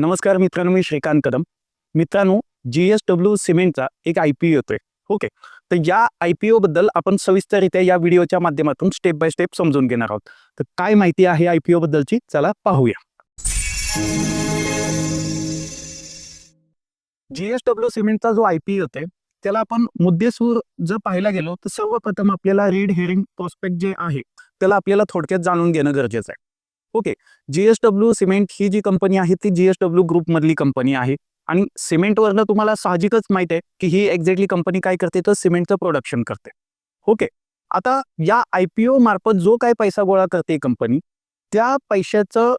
नमस्कार मित्रांनो मी श्रीकांत कदम. मित्रांनो जी एस डब्ल्यू सिमेंटचा एक आय पी येतोय. ओके? तर या आय पी बद्दल आपण सविस्तररित्या या व्हिडिओच्या माध्यमातून स्टेप बाय स्टेप समजून घेणार आहोत. तर काय माहिती आहे आय पी बद्दलची? चला पाहूया. जी एस डब्ल्यू सिमेंटचा जो आय पी येतोय त्याला आपण मुद्देसूर जर पाहायला गेलो तर सर्वप्रथम आपल्याला रेड हेरिंग प्रॉस्पेक्ट जे आहे त्याला आपल्याला थोडक्यात जाणून घेणं गरजेचं आहे. ओके. जीएसडब्ल्यू डब्ल्यू सिमेंट ही जी कंपनी आहे ती जीएसडब्ल्यू एस डब्ल्यू ग्रुपमधली कंपनी आहे. आणि सिमेंटवरनं तुम्हाला साहजिकच माहिती आहे की ही एक्झॅक्टली कंपनी काय करते तर सिमेंटचं प्रोडक्शन करते. ओके. आता या आय पी ओ मार्फत जो काय पैसा गोळा करते कंपनी त्या पैशाचं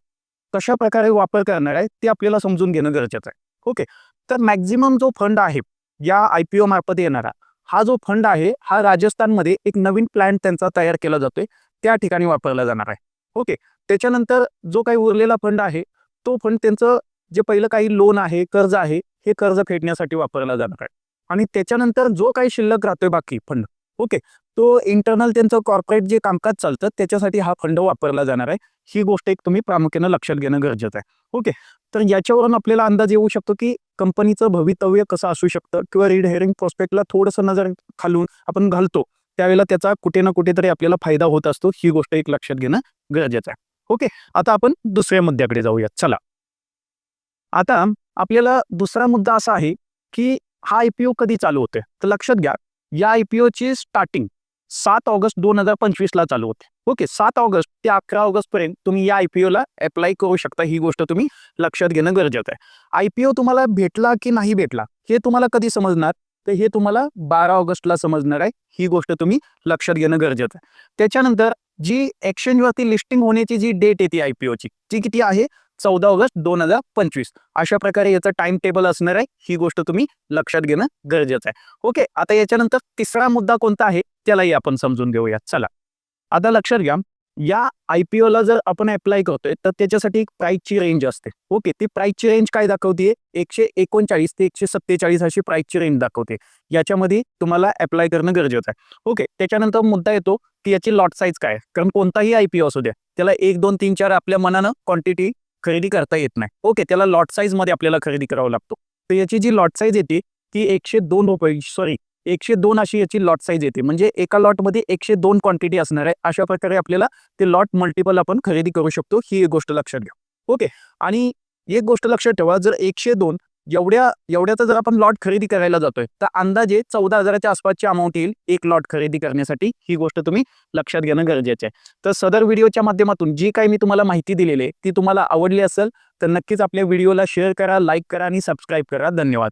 कशा प्रकारे वापर करणार आहे ते आपल्याला समजून घेणं गरजेचं आहे. ओके. तर मॅक्झिमम जो फंड आहे या आय पी ओ मार्फत येणारा हा जो फंड आहे हा राजस्थानमध्ये एक नवीन प्लॅन त्यांचा तयार केला जातोय त्या ठिकाणी वापरला जाणार आहे. ओके. त्याच्यानंतर जो काही उरलेला फंड आहे तो फंड त्यांचं जे पहिलं काही लोन आहे कर्ज आहे हे कर्ज फेडण्यासाठी वापरला जाणार आहे. आणि त्याच्यानंतर जो काही शिल्लक राहतोय बाकी फंड ओके तो इंटरनल त्यांचं कॉर्पोरेट जे कामकाज चालतं त्याच्यासाठी हा फंड वापरला जाणार आहे. ही गोष्ट एक तुम्ही प्रामुख्यानं लक्षात घेणं गरजेचं आहे ओके तर याच्यावरून आपल्याला अंदाज येऊ शकतो की कंपनीचं भवितव्य कसं असू शकतं किंवा रीड हेअरिंग प्रोस्पेक्टला थोडंसं नजर खालून आपण घालतो त्यावेळेला त्याचा कुठे ना कुठेतरी आपल्याला फायदा होत असतो ही गोष्ट एक लक्षात घेणं गरजेचं आहे. ओके आता आपण दुसऱ्या मुद्द्याकडे जाऊयात. चला. आता आपल्याला दुसरा मुद्दा असा आहे की हा आयपीओ कधी चालू होते तर लक्षात घ्या या आयपीओची स्टार्टिंग सात ऑगस्ट दोन हजार पंचवीस ला चालू होते. ओके सात ऑगस्ट ते अकरा ऑगस्ट पर्यंत तुम्ही या आयपीओ ला अप्लाय करू शकता. ही गोष्ट तुम्ही लक्षात घेणं गरजेचं आहे. आयपीओ तुम्हाला भेटला की नाही भेटला हे तुम्हाला कधी समजणार? तर हे तुम्हाला बारा ऑगस्टला समजणार आहे. ही गोष्ट तुम्ही लक्षात घेणं गरजेचं आहे. त्याच्यानंतर जी एक्सचेंजवरती लिस्टिंग होण्याची जी डेट येते आयपीओची ती किती आहे? चौदा ऑगस्ट दोन हजार पंचवीस. अशा प्रकारे याचं टाइम टेबल असणार आहे. ही गोष्ट तुम्ही लक्षात घेणं गरजेचं आहे. ओके आता याच्यानंतर तिसरा मुद्दा कोणता आहे? त्यालाही आपण समजून घेऊया. चला. आता लक्षात घ्या. या आय पी ओला जर आपण अप्लाय करतोय तर त्याच्यासाठी एक प्राईजची रेंज असते. ओके ती प्राईजची रेंज काय दाखवते एकशे एकोणचाळीस ते एकशे सत्तेचाळीस अशी प्राईजची रेंज दाखवते याच्यामध्ये तुम्हाला अप्लाय करणं गरजेचं आहे. ओके त्याच्यानंतर मुद्दा येतो की याची लॉट साईज काय आहे? कारण कोणताही आय पी ओ असू द्या त्याला एक दोन तीन चार आपल्या मनानं क्वांटिटी खरेदी करता येत नाही. ओके त्याला लॉट साईजमध्ये आपल्याला खरेदी करावं लागतो. तर याची जी लॉट साईज येते ती एकशे दोन रुपये सॉरी एकशे दोन अशी याची लॉट साईज येते. म्हणजे एका लॉटमध्ये एकशे दोन क्वांटिटी असणार आहे. अशा प्रकारे आपल्याला ते लॉट मल्टिपल आपण खरेदी करू शकतो. ही एक गोष्ट लक्षात घ्या. ओके आणि एक गोष्ट लक्षात ठेवा. जर एकशे दोन एवढ्या एवढ्याचा जर आपण लॉट खरेदी करायला जातोय तर अंदाजे चौदा हजाराच्या आसपासची अमाऊंट येईल एक लॉट खरेदी करण्यासाठी. ही गोष्ट तुम्ही लक्षात घेणं गरजेचं आहे. तर सदर व्हिडिओच्या माध्यमातून जी काही मी तुम्हाला माहिती दिलेली आहे ती तुम्हाला आवडली असेल तर नक्कीच आपल्या व्हिडिओला शेअर करा लाईक करा आणि सबस्क्राईब करा. धन्यवाद.